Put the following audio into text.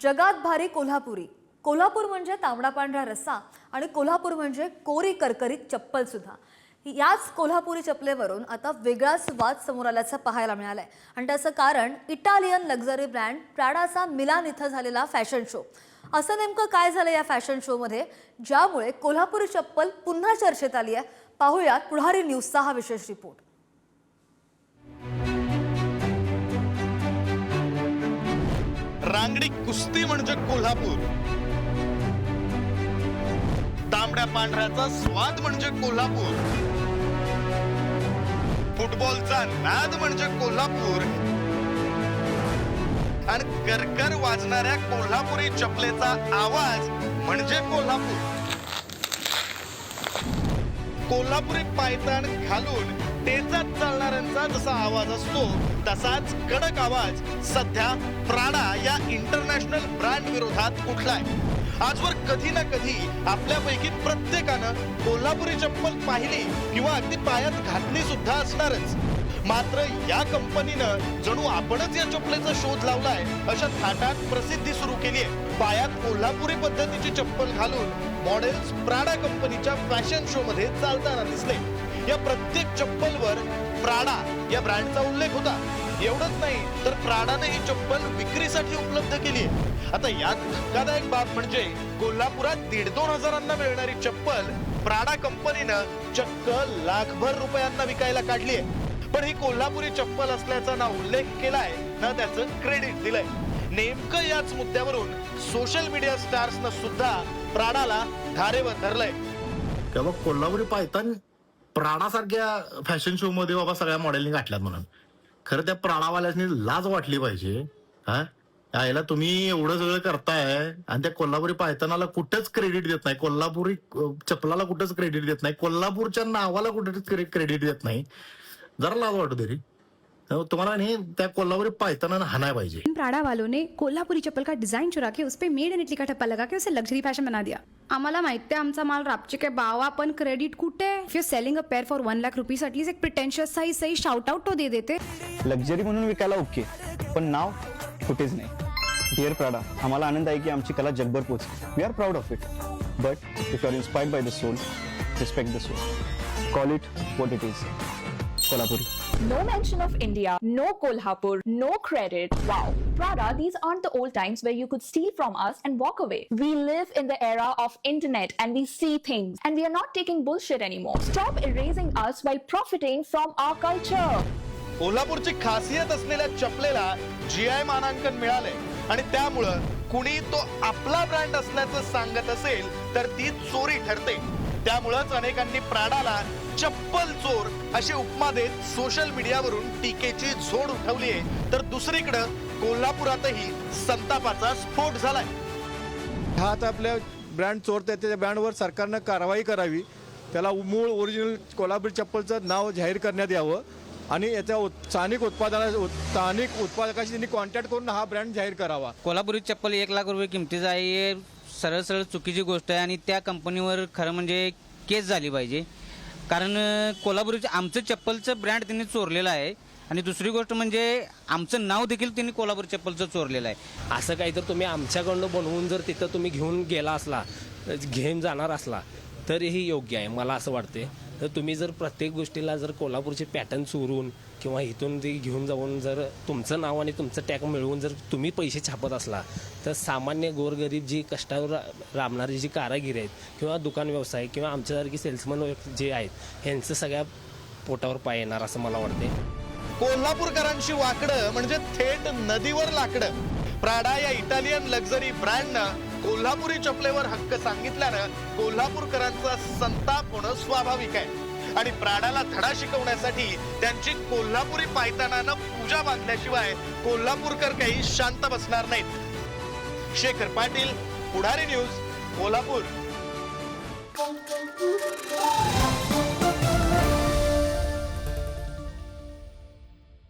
जगात भारी कोल्हापुरी. कोल्हापूर म्हणजे तांबडा पांढरा रस्सा आणि कोल्हापूर म्हणजे कोरी करकरीत चप्पल सुद्धा. याच कोल्हापुरी चपलेवरून आता वेगळाच वाद समोर आल्याचं पाहायला मिळालाय. आणि त्याचं कारण इटालियन लक्झरी ब्रँड प्राडाचा मिलान इथं झालेला फॅशन शो. असं नेमकं काय झालं या फॅशन शोमध्ये ज्यामुळे कोल्हापुरी चप्पल पुन्हा चर्चेत आली आहे पाहूयात पुढारी न्यूजचा हा विशेष रिपोर्ट. लंगडी कुस्ती म्हणजे कोल्हापूर. तांबड्या पांढऱ्याचा स्वाद म्हणजे कोल्हापूर. फुटबॉलचा नाद म्हणजे कोल्हापूर. आणि करकर वाजणाऱ्या कोल्हापुरी चपलेचा आवाज म्हणजे कोल्हापूर. कोल्हापुरी पायतान घालून टेचात चालणाऱ्यांचा जसा आवाज असतो तसाच कडक आवाज सध्या प्राडा या इंटरनॅशनल ब्रँड विरोधात उठलाय. आजवर कधी ना कधी आपल्यापैकी प्रत्येकानं कोल्हापुरी चप्पल पाहिली किंवा अगदी पायात घातली सुद्धा असणारच. मात्र या कंपनीनं जणू आपणच या चप्पलेचा शोध लावलाय अशा थाटात प्रसिद्धी सुरू केली आहे पायात कोल्हापुरी पद्धतीची चप्पल घालून मॉडेल्स प्राडा कंपनीच्या फॅशन शो मध्ये चालताना दिसले या प्रत्येक चप्पलवर प्राडा या ब्रँडचा उल्लेख होता. एवढंच नाही तर प्राडाने ही चप्पल विक्रीसाठी उपलब्ध केली आहे. आता यात धक्कादायक बाब म्हणजे कोल्हापुरात दीड दोन हजारांना मिळणारी चप्पल प्राडा कंपनीनं चक्क लाखभर रुपयांना विकायला काढली आहे. पण ही कोल्हापुरी चप्पल असल्याचा ना उल्लेख केलाय ना त्याचं क्रेडिट दिलंय. नेमकं याच मुद्द्यावरून सोशल मीडिया स्टार्सनं सुद्धा प्राडाला धारेवर धरलंय. कोल्हापुरी पायतान प्राणासारख्या फॅशन शो मध्ये बाबा सगळ्या मॉडेलनी गाठल्यात म्हणून. खरं त्या प्राणावाल्यासनी लाज वाटली पाहिजे. हा? यायला तुम्ही एवढं सगळं करताय आणि त्या कोल्हापुरी पायथनाला कुठंच क्रेडिट देत नाही. कोल्हापुरी चपलाला कुठंच क्रेडिट देत नाही. कोल्हापूरच्या नावाला कुठेच क्रेडिट देत नाही. जरा लाज वाटू तरी तेव्हा तुम्हाला नाही त्या कोल्हापुरी पायताना हाणाय पाहिजे. प्राडा वालों ने कोल्हापुरी चप्पल का डिजाइन चुरा के उस पे मेड इन इटली का ठप्पा लगा के उसे लग्जरी फॅशन बना दिया. आम्हाला माहिती आहे आमचा माल रापचिक आहे बावा पण क्रेडिट कुठे? If you selling a pair for one lakh rupees at least एक प्रिटेन्शियस सही सही शाउट आउट तो दे देते. लक्झरी म्हणून विकायला ओके पण नाव कुठेच नाही. डिअर प्राडा आम्हाला आनंद आहे की आमची कला जगभर पोचली we are proud of it but if you are inspired by the sole respect the sole call it what it is Kolhapuri. No mention of India, no Kolhapur, no credit. Wow. Prada, these aren't the old times where you could steal from us and walk away. We live in the era of internet and we see things and we are not taking bullshit anymore. Stop erasing us while profiting from our culture. कोल्हापूरची खासियत असलेल्या चपलेला जी I मानांकन मिळाले आणि त्यामुळं कुणी तो आपला ब्रँड असल्याचं सांगत असेल तर ती चोरी ठरते त्यामुळंच अनेकांनी प्राडाला चप्पल चोर अशी उपमा देत सोशल मीडियावरून टीकेची झोड उठवली आहे. तर दुसरीकडं कोल्हापुरातही संतापाचा स्फोट झालाय. हा आता आपल्या ब्रँड चोरतात त्या ब्रँडवर सरकारनं कारवाई करावी. त्याला मूळ ओरिजिनल कोल्हापूर चप्पलचं नाव जाहीर करण्यात यावं. आणि याच्या उत- स्थानिक उत्पादना उत- स्थानिक उत्पादकाशी त्यांनी कॉन्टॅक्ट करून हा ब्रँड जाहीर करावा. कोल्हापुरी चप्पल एक लाख रुपये किमतीचं आहे. सरळ सरळ चुकीची गोष्ट आहे आणि त्या कंपनीवर खरं म्हणजे केस झाली पाहिजे. कारण अं, कोल्हापुरीचं आमचं चप्पलचं ब्रँड त्यांनी चोरलेलं आहे आणि दुसरी गोष्ट म्हणजे आमचं नाव देखील त्यांनी कोल्हापूर चप्पलचं चोरलेलं आहे. असं काही तर तुम्ही आमच्याकडनं बनवून जर तिथं तुम्ही घेऊन गेला असला घेऊन जाणार असला तर हे योग्य आहे मला असं वाटते तर तुम्ही जर प्रत्येक गोष्टीला जर कोल्हापूरचे पॅटर्न चोरून किंवा इथून ते घेऊन जाऊन जर तुमचं नाव आणि तुमचं टॅग मिळवून जर तुम्ही पैसे छापत असला तर सामान्य गोरगरीब जी कष्टावर राबणारी जी कारागिरी आहेत किंवा दुकान व्यवसाय किंवा आमच्यासारखी सेल्समन जे आहेत ह्यांचं सगळ्या पोटावर पाय येणार असं मला वाटते कोल्हापूरकरांची वाकडं म्हणजे थेट नदीवर लाकडं. प्राडा या इटालियन लक्झरी ब्रँडनं कोल्हापुरी चपलेवर हक्क सांगितल्यानं कोल्हापूरकरांचा संताप होणं स्वाभाविक आहे. आणि प्राणाला धडा शिकवण्यासाठी त्यांची कोल्हापुरी पायतानानं पूजा बांधल्याशिवाय कोल्हापूरकर काही शांत बसणार नाहीत. शेखर पाटील पुढारी न्यूज कोल्हापूर.